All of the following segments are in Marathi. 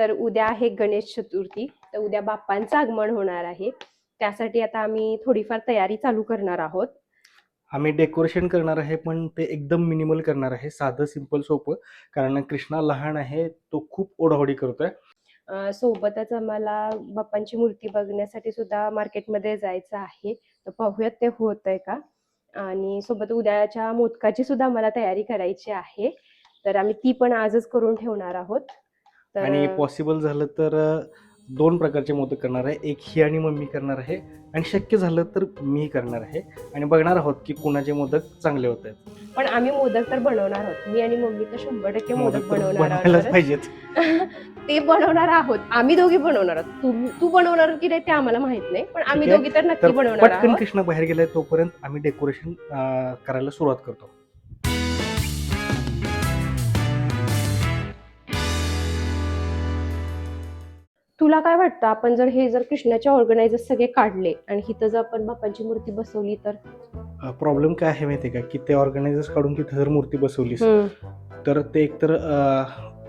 तर उद्या आहे गणेश चतुर्थी तर उद्या बाप्पांचं आगमन होणार आहे. त्यासाठी आता आम्ही थोडीफार तयारी चालू करणार आहोत. आम्ही डेकोरेशन करणार आहे पण ते एकदम मिनिमल करणार आहे. साधं सिंपल सोपं. कारण कृष्णा लहान आहे तो खूप ओढाओढी करतोय. अं, सोबतच आम्हाला बाप्पांची मूर्ती बघण्यासाठी सुद्धा मार्केटमध्ये जायचं आहे. तर पाहूयात ते होत आहे का? आणि सोबत उद्याच्या मोदकाची सुद्धा आम्हाला तयारी करायची आहे. तर आम्ही ती पण आजच करून ठेवणार आहोत. आणि पॉसिबल झालं तर दोन प्रकारचे मोदक करणार आहे. एक ही आणि मम्मी करणार आहे. आणि शक्य झालं तर मी करणार आहे. आणि बघणार आहोत की कुणाचे मोदक चांगले होत आहेत. पण आम्ही मोदक तर बनवणार आहोत. मी आणि मम्मी तर शंभर टक्के मोदक बनवणार आहोत. पाहिजेत. ते बनवणार आहोत. आम्ही दोघी बनवणार आहोत. तू तू बनवणार की नाही ते आम्हाला माहीत नाही पण आम्ही. दोघी तर नक्की बनवणार पटकन कृष्णा बाहेर गेलाय तोपर्यंत आम्ही डेकोरेशन करायला सुरुवात करतो. तुला काय वाटतं? आपण जर हे जर कृष्णाचे ऑर्गनायझर सगळे काढले आणि इथं जर आपण बाप्पांची मूर्ती बसवली तर? प्रॉब्लेम काय आहे माहितीये का? की ते ऑर्गनायझर्स काढून तिथे जर मूर्ती बसवलीस तर ते एकतर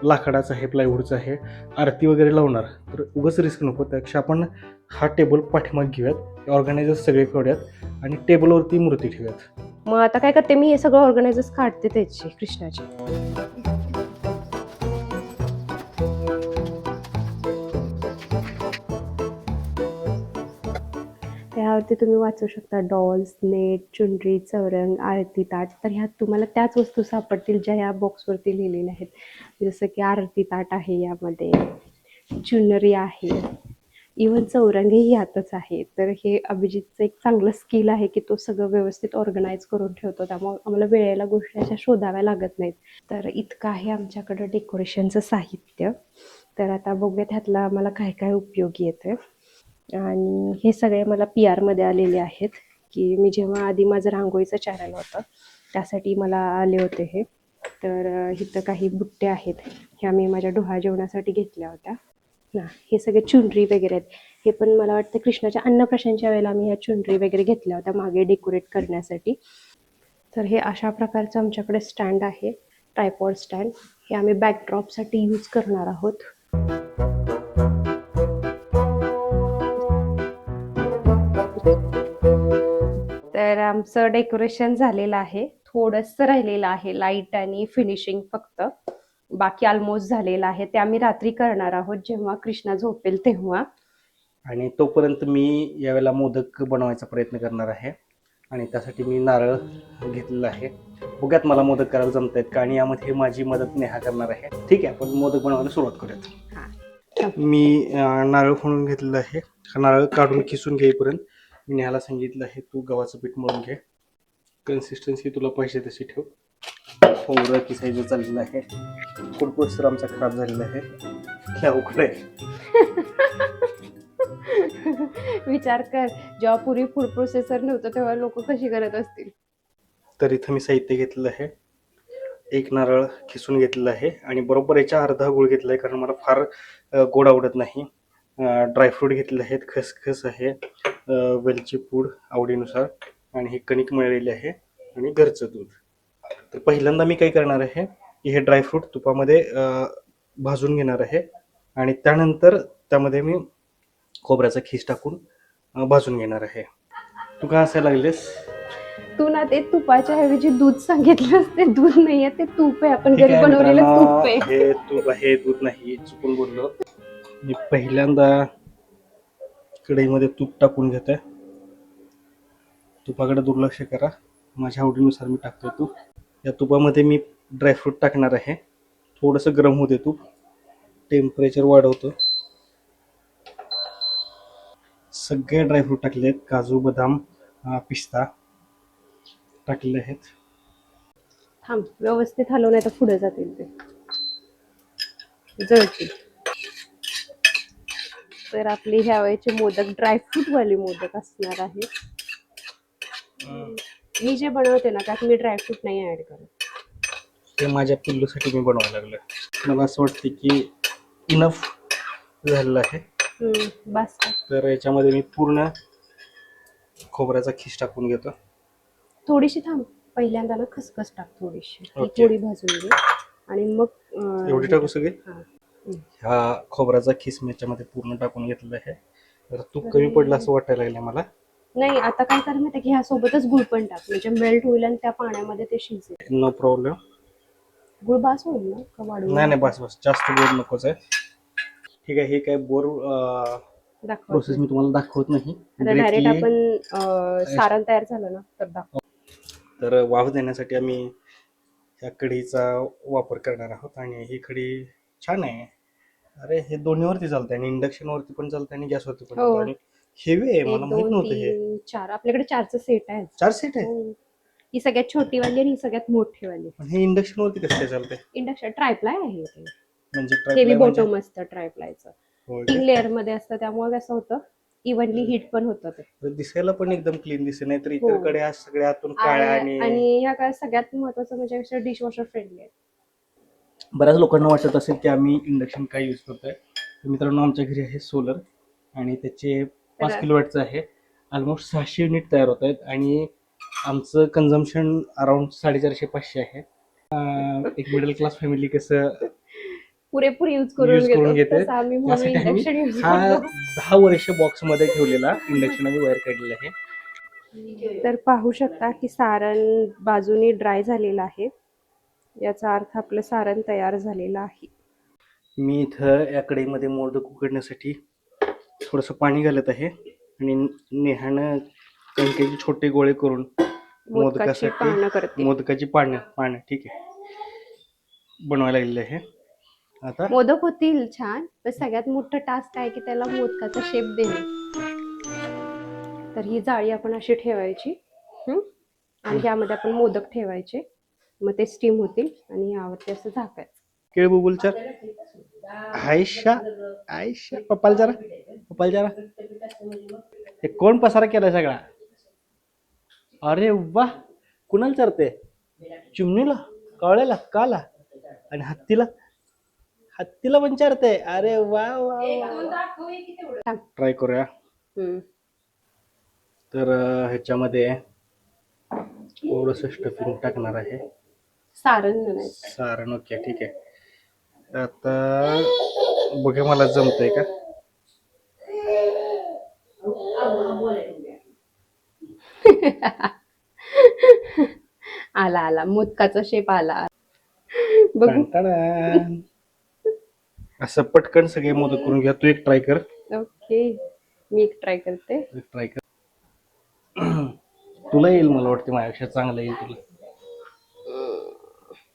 लाकडाचं आहे प्लायवूडचं आहे आरती वगैरे लावणार. तर उगाच रिस्क नको. त्यापेक्षा आपण हा टेबल पाठीमाग घेऊयात. ऑर्गनायझर्स सगळे काढूयात आणि टेबलवरती मूर्ती ठेवूयात. मग आता काय करते मी? हे सगळं ऑर्गनायझर्स काढते त्याचे कृष्णाचे. ह्यावरती तुम्ही वाचू शकता. डॉल्स नेट चुनरी चौरंग आरती ताट. तर ह्यात तुम्हाला त्याच वस्तू सापडतील ज्या ह्या बॉक्सवरती लिहिलेल्या आहेत. जसं की आरती ताट आहे यामध्ये. चुनरी आहे. इवन चौरंगही यातच आहे. तर हे अभिजितचं एक चांगलं स्किल आहे की तो सगळं व्यवस्थित ऑर्गनाईज करून ठेवतो. त्यामुळे आम्हाला वेळेला गोष्टी अशा शोधाव्या लागत नाहीत. तर इतकं आहे आमच्याकडं डेकोरेशनचं साहित्य. तर आता बघूयात ह्यातला आम्हाला काय काय उपयोगी येतं आणि हे सगळे मला पी आरमध्ये आलेले आहेत की मी जेव्हा आधी माझं रांगोळीचं चॅनल होतं त्यासाठी मला आले होते हे. तर इथं काही बुट्टे आहेत ह्या मी माझ्या डोहा जेवणासाठी घेतल्या होत्या. ना हे सगळे चुनरी वगैरे आहेत. हे पण मला वाटतं कृष्णाच्या अन्नप्राशनच्या वेळेला मी ह्या चुनरी वगैरे घेतल्या होत्या मागे डेकोरेट करण्यासाठी. तर हे अशा प्रकारचं आमच्याकडे स्टँड आहे ट्रायपॉड स्टँड हे आम्ही बॅकड्रॉपसाठी यूज करणार आहोत. तर आमचं डेकोरेशन झालेलं आहे. थोडंसं राहिलेलं आहे लाइट आणि फिनिशिंग फक्त. बाकी ऑलमोस्ट झालेलं आहे. ते आम्ही रात्री करणार आहोत जेव्हा कृष्णा झोपेल तेव्हा. आणि तोपर्यंत मी यावेळेला मोदक बनवायचा प्रयत्न करणार आहे. आणि त्यासाठी मी नारळ घेतलेला आहे. बघूयात मला मोदक करायला जमत आहेत का आणि यामध्ये माझी मदत नेहा करणार आहे. ठीक आहे आपण मोदक बनवायला सुरुवात करूयात. मी नारळ फोडून घेतलेलं आहे. नारळ काढून खिसून घेईपर्यंत मी नेहाला सांगितलं आहे तू गव्हाचं पीठ मळून घे. कन्सिस्टन्सी तुला पाहिजे तशी ठेव. फोडं किसायचं चाललेलं आहे. प्रोसेसर आमचा खराब झालेला आहे. हे अवघड आहे विचार कर जेव्हा पूर्वी फूड प्रोसेसर नव्हतं तेव्हा लोक कशी करत असतील? तर इथं मी साहित्य घेतलेलं आहे. एक नारळ खिसून घेतलेलं आहे. आणि बरोबर याच्या अर्धा गुळ घेतला आहे कारण मला फार गोड आवडत नाही. ड्रायफ्रूट घेतलेले आहेत. खसखस आहे. वेलची पूड आवडीनुसार आणि हे कणिक मळलेली आहे आणि घरचं दूध. तर पहिल्यांदा मी काय करणार आहे की हे ड्रायफ्रूट तुपामध्ये भाजून घेणार आहे आणि त्यानंतर त्यामध्ये मी खोबऱ्याचा खीस टाकून भाजून घेणार आहे. तू का असायला लागलेस? तू ना ते तुपाच्या ऐवजी दूध सांगितलंस ते दूध नाहीये ते तूप आहे. आपण घरी बनवलेलं तूप आहे. हे तूप आहे दूध नाही चुकून बोललो. मी पहिल्यांदा कढईमध्ये तूप टाकून घेत आहे तुपाकडे दुर्लक्ष करा. माझ्या आवडीनुसार मी टाकतोय तूप. या तुपामध्ये मी ड्रायफ्रूट टाकणार आहे. थोडंसं गरम होते तूप. टेम्परेचर वाढवतो. सगळे ड्रायफ्रूट टाकले आहेत. काजू बदाम पिस्ता टाकलेले आहेत. थांब. व्यवस्थित हलवून नाही तर पुढे जातील ते. जळतील. तर आपली ह्या वेळेचे मोदक ड्रायफ्रूट वाले मोदक असणार आहे. मी जे बनवते ना त्यात मी ड्रायफ्रूट नाही ऍड करत. ते माझ्या पिल्लूसाठी मी बनवायला लागलं मला असं वाटतं की इनफ झालेलं आहे. हम्म, बस. का? तर याच्यामध्ये मी पूर्ण खोबऱ्याचा खिस टाकून घेतो. थोडीशी थांब. पहिल्यांदा ना खसखस टाक थोडीशी. ती Okay. थोडी भाजून घे. आणि मग अं, एवढी टाकू सगळी? हा. ह्या खोबऱ्याचा खिस मी याच्यामध्ये पूर्ण टाकून घेतलेला आहे. तर तूप कमी पडलं असं वाटायला लागलं मला. नाही आता काय कर माहिती की? ह्या सोबतच गुळ पण टाक. म्हणजे मेल्ट होईल आणि त्या पाण्यामध्ये ते शिजेल. नो प्रॉब्लेम गुळ बास होईल ना? का वाढवून नाही नाही बस बस. जास्त गोड नकोच आहे. ठीक आहे हे काय बोर दाखव प्रोसेस मी तुम्हाला दाखवत नाही. आता डायरेक्ट Directly आपण अं, सारण तयार झालं ना तर दाखव. तर वाफ देण्यासाठी आम्ही ह्या कढीचा वापर करणार आहोत आणि ही कढी छान आहे. अरे हे दोन्हीवरती चालतंय आणि इंडक्शन वरती पण चालतंय आणि गॅसवरती पण हो. चालतंय. आणि हेवी आहे. एक मला माहीत दोन नव्हतं हे. तीन चार. आपल्याकडे चारचं सेट आहे चार सीट आहे हो. ही सगळ्यात छोटी वाली आणि ही सगळ्यात मोठी वाली पण हे इंडक्शन वरती कसं काय चालतंय? इंडक्शन ट्रायप्लाय आहे ते. म्हणजे हेवी triply म्हणजे- बॉटम असतं ट्रायप्लायचं होय. तीन? लेअरमध्ये असतं. त्यामुळे कसं होतं इव्हनली हिट पण होतं ते. तर दिसायला पण एकदम क्लीन दिसते नाही तर इतर हो. कडे आज सगळ्या आतून काळ्या आणि आणि आणि ह्या काय सगळ्यात महत्वाचं म्हणजे डिशवॉशर फ्रेंडली आहे बऱ्याच लोकांना वाटत असेल की आम्ही इंडक्शन काय यूज करतोय. तर मित्रांनो आमच्या घरी आहे सोलर आणि त्याचे पाच किलोवॅटचं आहे. ऑलमोस्ट सहाशे युनिट तयार होत आहेत आणि आमचं कन्झम्पशन अराउंड साडेचारशे पाचशे आहे. अं, एक मिडल क्लास फॅमिली कसं पुरेपूर युज करून यूज करून घेतो घेते तसं आम्ही म्हणून त्यासाठी आम्ही इंडक्शन युज हा करतो. दहा वर्ष बॉक्समध्ये ठेवलेला इंडक्शन आम्ही बाहेर काढलेला आहे. तर पाहू शकता की सारण बाजूनी ड्राय झालेलं आहे. याचा अर्थ आपलं सारण तयार झालेलं आहे. मी इथं या कढईमध्ये मोदक उकडण्यासाठी थोडंसं पाणी घालत आहे आणि नेहानं कणकेचे छोटे गोळे करून मोदकाची मोदकासाठी पानं करते. मोदकाची पानं पानं ठीक आहे. बनवायला लागलेले आहे. आता मोदक होतील छान पण सगळ्यात मोठं टास्क आहे की त्याला मोदकाचा शेप देणे. तर ही जाळी आपण अशी ठेवायची हं? आणि यामध्ये आपण मोदक ठेवायचे. मग ते स्टीम होतील आणि यावरती असं झाकायचं. केळ बुबुलच्या? आयशा आयशा पप्पाला जरा पप्पाला जरा. हे कोण पसारा केलाय सगळा? अरे वा कुणाला चरते? चिमणीला कावळ्याला काला? आणि हत्तीला? हत्तीला पण चारते. अरे वा वा ट्राय करूया. तर ह्याच्यामध्ये थोडस स्टफिंग टाकणार आहे. सारण म्हणायचं. सारण ओके ठीक आहे. आता बघा मला जमतंय का? आला आला. मोदकाचा शेप आला. बघू. टणटण. असं पटकन सगळे मोदक करून घ्या. तू एक ट्राय कर. ओके. मी एक ट्राय करते. ट्राय कर. तुला येईल मला वाटते माझ्यापेक्षा चांगलं येईल तुला.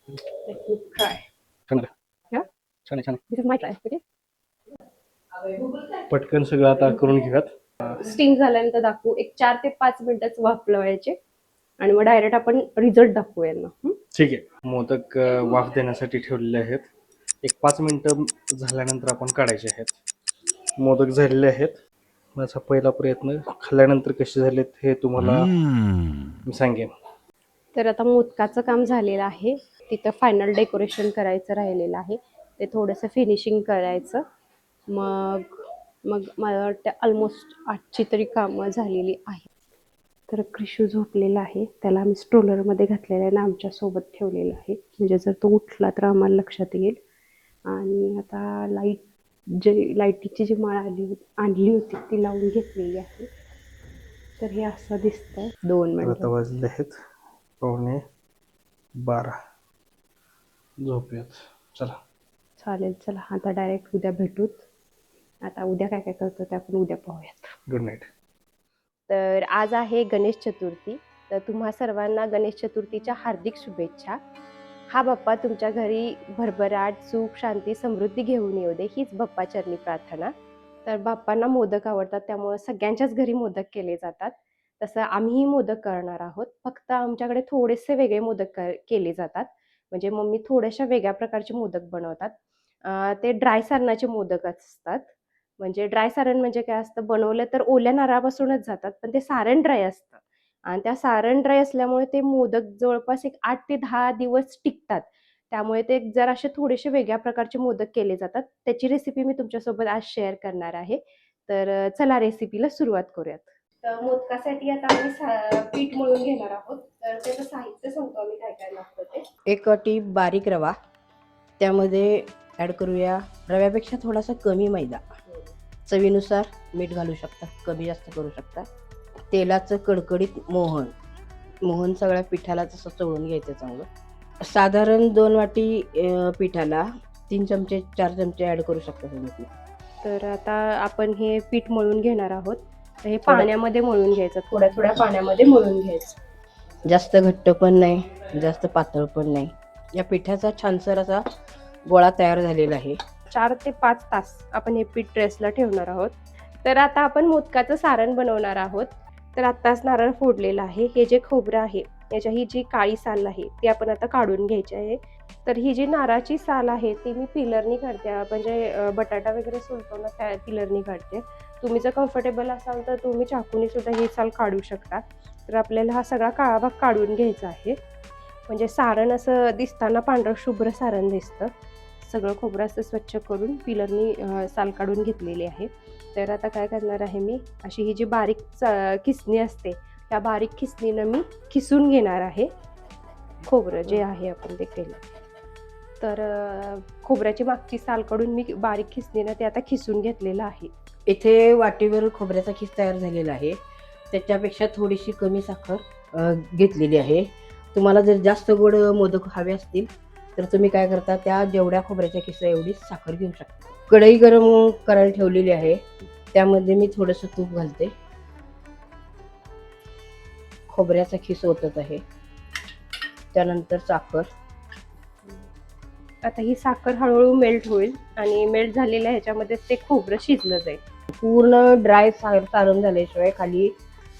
छान. Yeah. छान छान. पटकन सगळं आता करून घेऊयात. स्टीम झाल्यानंतर दाखवू. एक चार ते पाच मिनिटाच वाफ लावायचे आणि मग डायरेक्ट आपण रिझल्ट दाखवू यांना. हं? ठीक आहे. मोदक अं, वाफ देण्यासाठी ठेवलेले आहेत. एक पाच मिनिटं झाल्यानंतर आपण काढायचे आहेत. मोदक झालेले आहेत. माझा पहिला प्रयत्न खाल्ल्यानंतर कसे झालेत हे तुम्हाला मी सांगेन. तर आता मोदकाचं काम झालेलं आहे. तिथं फायनल डेकोरेशन करायचं राहिलेलं आहे. ते थोडंसं फिनिशिंग करायचं. मग मग मला वाटतं ऑलमोस्ट आठची तरी कामं झालेली आहेत. तर क्रिशू झोपलेला आहे. त्याला आम्ही स्ट्रोलरमध्ये घातलेलं आहे आणि आमच्यासोबत ठेवलेलं आहे. म्हणजे जर तो उठला तर आम्हाला लक्षात येईल. आणि आता लाइट जे लाईटीची जी माळ आली होती आणली होती ती लावून घेतलेली आहे. तर हे असं दिसतंय. दोन मिनिट. आता वाजले आहेत. पावणे बारा. झोपूयात चला. चालेल चला. आता डायरेक्ट उद्या भेटूत. आता उद्या काय काय करतो ते आपण उद्या पाहूयात. गुड नाईट तर आज आहे गणेश चतुर्थी. तर तुम्हा सर्वांना गणेश चतुर्थीच्या हार्दिक शुभेच्छा. हा बाप्पा तुमच्या घरी भरभराट सुख शांती समृद्धी घेऊन येऊ दे. हीच बाप्पाचरणी प्रार्थना. तर बाप्पांना मोदक आवडतात त्यामुळे सगळ्यांच्याच घरी मोदक केले जातात. तसं आम्हीही मोदक करणार आहोत. फक्त आमच्याकडे थोडेसे वेगळे मोदक कर केले जातात. म्हणजे मम्मी थोड्याशा वेगळ्या प्रकारचे मोदक बनवतात. ते ड्राय सारणाचे मोदक असतात. म्हणजे ड्राय सारण म्हणजे काय असतं? बनवलं तर ओल्या नारळापासूनच जातात पण ते सारण ड्राय असतं. आणि त्या सारण ड्राय असल्यामुळे ते मोदक जवळपास एक आठ ते दहा दिवस टिकतात. त्यामुळे ते जर असे थोडेसे वेगळ्या प्रकारचे मोदक केले जातात त्याची रेसिपी मी तुमच्यासोबत आज शेअर करणार आहे. तर चला रेसिपीला सुरुवात करूयात. तर मोदकासाठी आता आम्ही सा- पीठ मळून घेणार आहोत. तर त्याचं साहित्य सांगतो आम्ही काय काय लागतं ते. एक वाटी बारीक रवा. त्यामध्ये ॲड करूया रव्यापेक्षा थोडासा कमी मैदा. चवीनुसार मीठ घालू शकता कमी जास्त करू शकता. तेलाचं कडकडीत मोहन. मोहन सगळ्या पिठाला तसं चवळून घ्यायचं चांगलं. साधारण दोन वाटी पिठाला तीन चमचे चार चमचे ॲड करू शकता तुम्ही. पीठ. तर आता आपण हे पीठ मळून घेणार आहोत. हे पाण्यामध्ये मळून घ्यायचं थोड्या थोड्या पाण्यामध्ये मळून घ्यायचं. जास्त घट्ट पण नाही जास्त पातळ पण नाही. या पिठाचा छानसर असा गोळा तयार झालेला आहे. चार ते पाच तास आपण हे पीठ रेस्टला ठेवणार आहोत. तर आता आपण मोदकाचं सारण बनवणार आहोत. तर आत्ताच नारळ फोडलेला आहे. हे जे खोबरं आहे याच्या ही जी काळी साल आहे ती आपण आता काढून घ्यायची आहे. तर ही जी नारळाची साल आहे ती मी पिलरनी काढते. म्हणजे बटाटा वगैरे सोलतो ना त्या पिलरनी काढते. तुम्ही जर कम्फर्टेबल असाल तर तुम्ही चाकूने सुद्धा ही साल काढू शकता. तर आपल्याला हा सगळा काळा भाग काढून घ्यायचा आहे. म्हणजे सारण असं दिसताना पांढरं शुभ्र सारण दिसतं. सगळं खोबरं असं स्वच्छ करून पिलरनी साल काढून घेतलेली आहे. तर आता काय करणार आहे मी? अशी ही जी बारीक च- किसणी असते त्या बारीक खिसणीनं मी खिसून घेणार आहे. खोबरं जे आहे आपण ते केलं. तर खोबऱ्याची मागची साल काढून मी बारीक खिसणीनं ते आता खिसून घेतलेलं आहे. इथे वाटीवर खोबऱ्याचा खिस तयार झालेला आहे. त्याच्यापेक्षा थोडीशी कमी साखर घेतलेली आहे. तुम्हाला जर जास्त गोड मोदक हवे असतील तर तुम्ही काय करता त्या जेवढ्या खोबऱ्याच्या खिसा एवढी साखर घेऊ शकता. कढई गरम करायला ठेवलेली आहे. त्यामध्ये मी थोडंसं तूप घालते. खोबऱ्याचा खिस ओतत आहे. त्यानंतर साखर. आता ही साखर हळूहळू मेल्ट होईल आणि मेल्ट झालेल्या ह्याच्यामध्ये ते खोबरं शिजलं जाईल. पूर्ण ड्राय साखर सारण झाल्याशिवाय खाली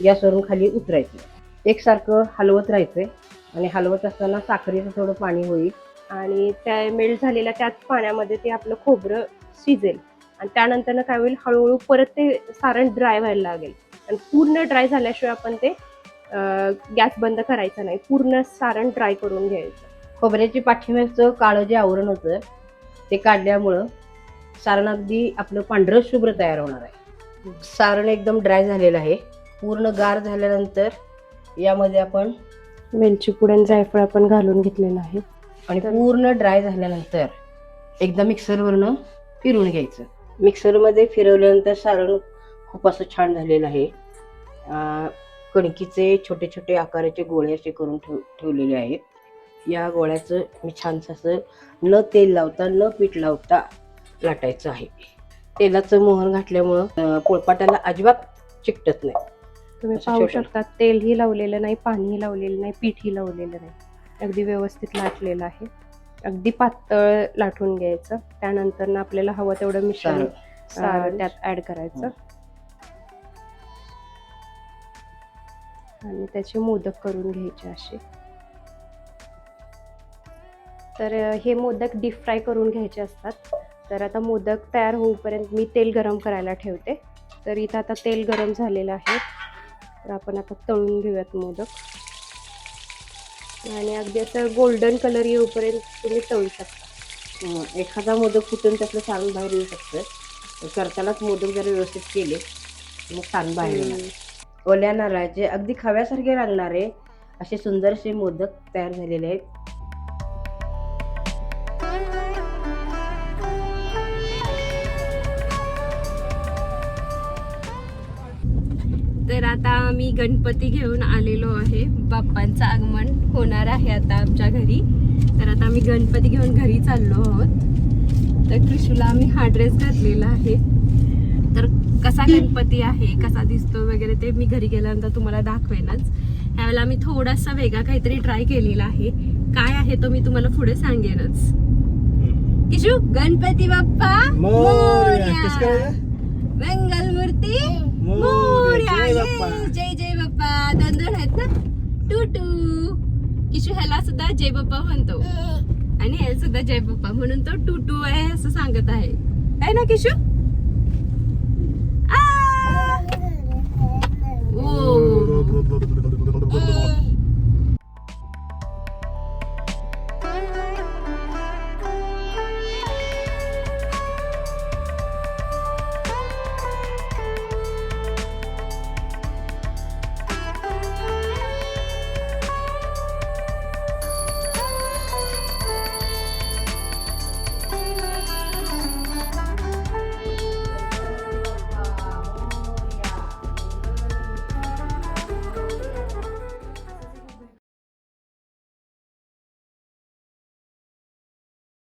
गॅसवरून खाली उतरायची. एकसारखं हलवत राहायचंय आणि हलवत असताना साखरेचं थोडं पाणी होईल आणि त्या मेल्ट झालेल्या त्याच पाण्यामध्ये ते आपलं खोबरं शिजेल. आणि त्यानंतर काय होईल हळूहळू परत ते सारण ड्राय व्हायला लागेल. आणि पूर्ण ड्राय झाल्याशिवाय आपण ते गॅस बंद करायचा नाही. पूर्ण सारण ड्राय करून घ्यायचं. खोबऱ्याची पाठीमागचं काळं जे आवरण होतं ते काढल्यामुळं सारण अगदी आपलं पांढरं शुभ्र तयार होणार आहे. सारण एकदम ड्राय झालेलं आहे. पूर्ण गार झाल्यानंतर यामध्ये आपण वेलची पूड आणि जायफळ आपण घालून घेतलेलं आहे. आणि पूर्ण ड्राय झाल्यानंतर एकदा मिक्सरवरनं फिरवून घ्यायचं. मिक्सरमध्ये फिरवल्यानंतर सारण खूप असं छान झालेलं आहे. कणकीचे छोटे छोटे आकाराचे गोळे असे करून ठेव ठेवलेले आहेत. या गोळ्याचं मी छानसं असं न तेल लावता न पीठ लावता लाटायचं आहे. तेलाचं मोहन घातल्यामुळं अं, पोळपाटाला अजिबात चिकटत नाही. तुम्ही पाहू. शकता तेलही लावलेलं नाही पाणीही लावलेलं नाही पीठही लावलेलं नाही. अगदी व्यवस्थित लाटलेलं आहे. अगदी पातळ लाटून घ्यायचं. त्यानंतर ना आपल्याला हवं तेवढं मिश्रण. त्यात ऍड करायचं. आणि त्याचे मोदक करून घ्यायचे असे. तर हे मोदक डीप फ्राय करून घ्यायचे असतात. तर आता मोदक तयार होऊपर्यंत मी तेल गरम करायला ठेवते. तर इथं आता तेल गरम झालेलं आहे. तर आपण आता तळून घेऊयात मोदक. आणि अगदी असं गोल्डन कलर येऊपर्यंत तुम्ही तळू शकता. एखादा मोदक फुटून त्यातलं सारण बाहेर येऊ शकतं तर करतानाच मोदक जर व्यवस्थित केले. मग सारण बाहेर. ओल्या नारळाचे अगदी खव्यासारखे लागणारे असे सुंदरसे मोदक तयार झालेले आहेत. तर आता आम्ही गणपती घेऊन आलेलो आहे. बाप्पांचं आगमन होणार आहे आता आमच्या घरी. तर आता आम्ही गणपती घेऊन घरी चाललो आहोत. तर कृषूला आम्ही हा ड्रेस घातलेला आहे. तर कसा गणपती आहे कसा दिसतो वगैरे ते मी घरी गेल्यानंतर तुम्हाला दाखवेनच. यावेळेला आम्ही थोडासा वेगळा काहीतरी ट्राय केलेला आहे. काय आहे तो मी तुम्हाला पुढे सांगेनच. किशू गणपती बाप्पा मोरया. मंगल मूर्ती मोरया. जय ये, बाप्पा. जय जय बाप्पा. दोन दोन आहेत ना? To to. किशू ह्याला सुद्धा जय बाप्पा म्हणतो. आणि ह्याला सुद्धा जय बाप्पा म्हणून तो टू टू आहे असं सांगत आहे. काय ना किशू?